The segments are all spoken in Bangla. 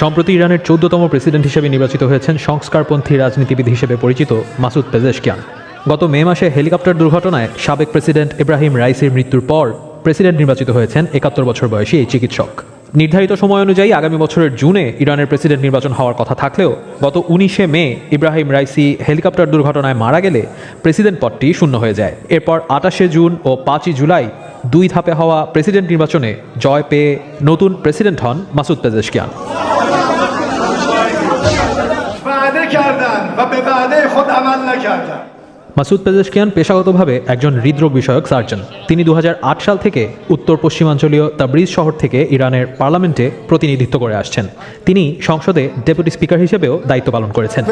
সম্প্রতি ইরানের চৌদ্দতম প্রেসিডেন্ট হিসেবে নির্বাচিত হয়েছেন সংস্কারপন্থী রাজনীতিবিদ হিসেবে পরিচিত মাসুদ পেজেশকিয়ান। গত মে মাসে হেলিকপ্টার দুর্ঘটনায় সাবেক প্রেসিডেন্ট ইব্রাহিম রাইসির মৃত্যুর পর প্রেসিডেন্ট নির্বাচিত হয়েছেন একাত্তর বছর বয়সী এই চিকিৎসক। নির্ধারিত সময় অনুযায়ী আগামী বছরের জুনে ইরানের প্রেসিডেন্ট নির্বাচন হওয়ার কথা থাকলেও গত উনিশে মে ইব্রাহিম রাইসি হেলিকপ্টার দুর্ঘটনায় মারা গেলে প্রেসিডেন্ট পদটি শূন্য হয়ে যায়। এরপর আটাশে জুন ও পাঁচই জুলাই দুই ধাপে হওয়া প্রেসিডেন্ট নির্বাচনে জয় পেয়ে নতুন প্রেসিডেন্ট হন মাসুদ পেজেশকিয়ান। وعده کردن و به وعده خود عمل نکردن. মাসুদ পেজেশকিয়ান পেশাগতভাবে একজন হৃদরোগ বিষয়ক সার্জন। তিনি দু হাজার আট সাল থেকে উত্তর পশ্চিমাঞ্চলীয় তাবরিজ শহর থেকে ইরানের পার্লামেন্টে প্রতিনিধিত্ব করে আসছেন। তিনি সংসদে ডেপুটি স্পিকার হিসেবেও দায়িত্ব পালন করেছেন।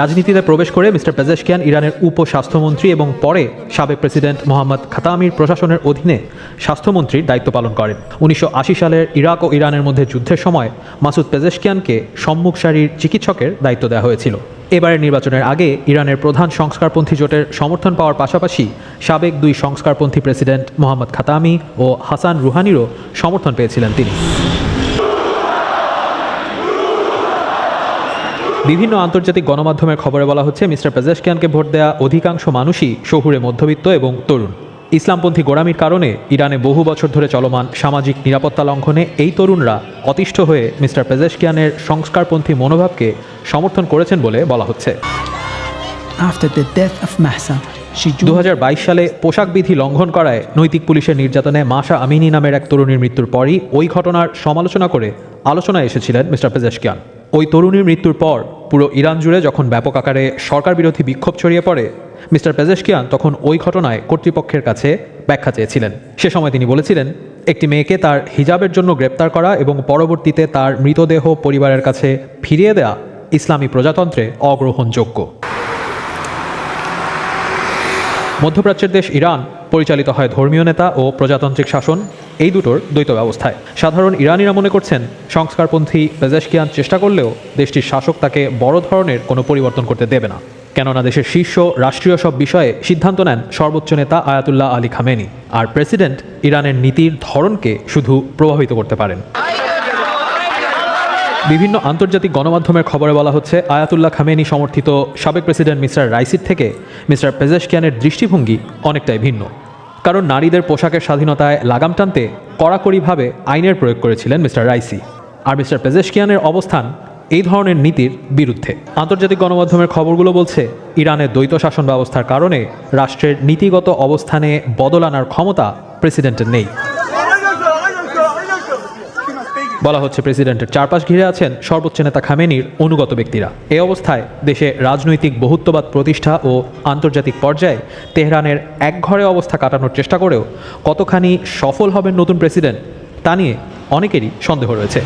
রাজনীতিতে প্রবেশ করে মিস্টার পেজেশকিয়ান ইরানের উপস্বাস্থ্যমন্ত্রী এবং পরে সাবেক প্রেসিডেন্ট মোহাম্মদ খাতামির প্রশাসনের অধীনে স্বাস্থ্যমন্ত্রীর দায়িত্ব পালন করেন। উনিশশো আশি সালের ইরাক ও ইরানের মধ্যে যুদ্ধের সময় মাসুদ পেজেশকিয়ানকে সম্মুখ সারির চিকিৎসকের দায়িত্ব দেওয়া হয়েছিল। এবারের নির্বাচনের আগে ইরানের প্রধান সংস্কারপন্থী জোটের সমর্থন পাওয়ার পাশাপাশি সাবেক দুই সংস্কারপন্থী প্রেসিডেন্ট মোহাম্মদ খাতামি ও হাসান রুহানিরও সমর্থন পেয়েছিলেন তিনি। বিভিন্ন আন্তর্জাতিক গণমাধ্যমের খবরে বলা হচ্ছে, মিস্টার পেজেশকিয়ানকে ভোট দেওয়া অধিকাংশ মানুষই শহুরে মধ্যবিত্ত এবং তরুণ। ইসলামপন্থী গোড়ামির কারণে ইরানে বহু বছর ধরে চলমান সামাজিক নিরাপত্তা লঙ্ঘনে এই তরুণরা অতিষ্ঠ হয়ে মিস্টার পেজেশকিয়ানের সংস্কারপন্থী মনোভাবকে সমর্থন করেছেন বলে বলা হচ্ছে। দু সালে পোশাক বিধি লঙ্ঘন করায় নৈতিক পুলিশের নির্যাতনে মাসা আমিনী নামের এক তরুণীর মৃত্যুর পরই ওই ঘটনার সমালোচনা করে আলোচনায় এসেছিলেন মিস্টার পেজেশকিয়ান। ওই তরুণীর মৃত্যুর পর পুরো ইরান জুড়ে যখন ব্যাপক আকারে সরকার বিরোধী বিক্ষোভ ছড়িয়ে পড়ে মিস্টার পেজেশকিয়ান তখন ওই ঘটনায় কর্তৃপক্ষের কাছে ব্যাখ্যা চেয়েছিলেন। সে সময় তিনি বলেছিলেন, একটি মেয়েকে তার হিজাবের জন্য গ্রেপ্তার করা এবং পরবর্তীতে তার মৃতদেহ পরিবারের কাছে ফিরিয়ে দেয়া ইসলামী প্রজাতন্ত্রে অগ্রহণযোগ্য। মধ্যপ্রাচ্যের দেশ ইরান পরিচালিত হয় ধর্মীয় নেতা ও প্রজাতান্ত্রিক শাসন, এই দুটোর দ্বৈত ব্যবস্থায়। সাধারণ ইরানিরা মনে করছেন, সংস্কারপন্থী পেজেশকিয়ান চেষ্টা করলেও দেশটির শাসক তাকে বড় ধরনের কোনো পরিবর্তন করতে দেবে না। কেননা দেশের শীর্ষ রাষ্ট্রীয় সব বিষয়ে সিদ্ধান্ত নেন সর্বোচ্চ নেতা আয়াতুল্লাহ আলী খামেনি। আর প্রেসিডেন্ট ইরানের নীতির ধরনকে শুধু প্রভাবিত করতে পারেন। বিভিন্ন আন্তর্জাতিক গণমাধ্যমের খবরে বলা হচ্ছে, আয়াতুল্লাহ খামেনি সমর্থিত সাবেক প্রেসিডেন্ট মিস্টার রাইসির থেকে মিস্টার পেজেশকিয়ানের দৃষ্টিভঙ্গি অনেকটাই ভিন্ন। কারণ নারীদের পোশাকের স্বাধীনতায় লাগাম টানতে কড়াকড়িভাবে আইনের প্রয়োগ করেছিলেন মিস্টার রাইসি। আর মিস্টার পেজেশকিয়ানের অবস্থান এই ধরনের নীতির বিরুদ্ধে। আন্তর্জাতিক গণমাধ্যমের খবরগুলো বলছে, ইরানের দ্বৈত শাসন ব্যবস্থার কারণে রাষ্ট্রের নীতিগত অবস্থানে বদল আনার ক্ষমতা প্রেসিডেন্টের নেই। বলা হচ্ছে, প্রেসিডেন্টের চারপাশ ঘিরে আছেন সর্বোচ্চ নেতা খামেনির অনুগত ব্যক্তিরা। এই অবস্থায় দেশে রাজনৈতিক বহুত্ববাদ প্রতিষ্ঠা ও আন্তর্জাতিক পর্যায়ে তেহরানের একঘরে অবস্থা কাটানোর চেষ্টা করেও কতখানি সফল হবেন নতুন প্রেসিডেন্ট তা নিয়ে অনেকেরই সন্দেহ রয়েছে।